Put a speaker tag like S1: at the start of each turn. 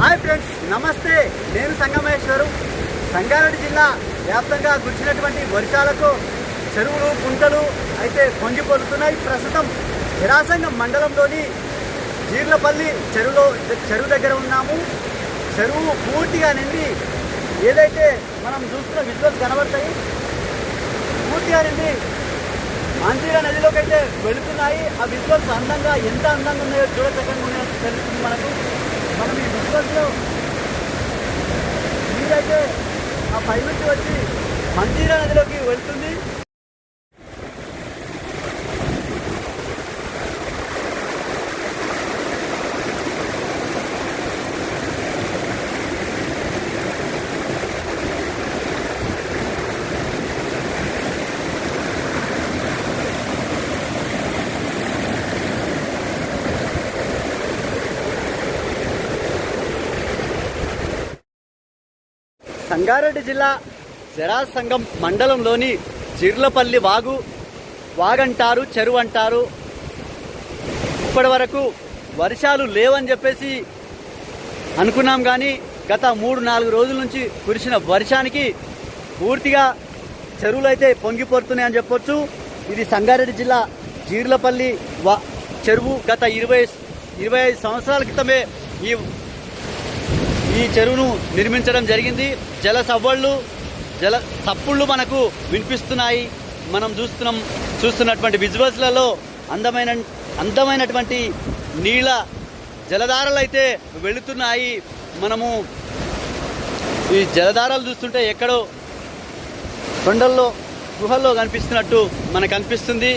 S1: Hi friends నమస్తే. నేను సంగమేశ్వరు. సంగారెడ్డి జిల్లా వ్యాప్తంగా గుర్చినటువంటి వర్షాలకు చెరువులు గుంటలు అయితే పొంగిపోతున్నాయి ప్రస్తుతం విరాసంగం మండలంలోని జీర్లపల్లి చెరువులో చెరువు దగ్గర ఉన్నాము. చెరువు పూర్తిగా నిండి ఏదైతే మనం చూస్తున్న విజువల్స్ కనబడతాయి పూర్తిగా నిండి మంజీరా నదిలోకి అయితే వెళుతున్నాయి. ఆ విజువల్స్ అందంగా ఎంత అందంగా ఉన్నాయో చూడచక్కగా ఉన్నాయో తెలుస్తుంది మనకు. మనం ఈ విజువల్స్ పైనుంచి వచ్చి మంజీరా నదిలోకి వెళ్తుంది. సంగారెడ్డి జిల్లా జరాసంగం మండలంలోని జిర్లపల్లి వాగు వాగంటారు చెరువు అంటారు ఇప్పటి వరకు వర్షాలు లేవని చెప్పేసి అనుకున్నాం కానీ గత మూడు నాలుగు రోజుల నుంచి కురిసిన వర్షానికి పూర్తిగా చెరువులు అయితే పొంగిపోతున్నాయని చెప్పొచ్చు. ఇది సంగారెడ్డి జిల్లా జీర్లపల్లి వా చెరువు గత ఇరవై ఇరవై ఐదు సంవత్సరాల క్రితమే ఈ ఈ చెరువును నిర్మించడం జరిగింది. జల సవ్వళ్ళు జల తప్పుళ్ళు మనకు వినిపిస్తున్నాయి. మనం చూస్తున్నాం చూస్తున్నటువంటి విజువల్స్లలో అందమైన అందమైనటువంటి నీళ్ళ జలధారలు అయితే వెళుతున్నాయి. మనము ఈ జలధారాలు చూస్తుంటే ఎక్కడో కొండల్లో గుహల్లో కనిపిస్తున్నట్టు మనకు అనిపిస్తుంది.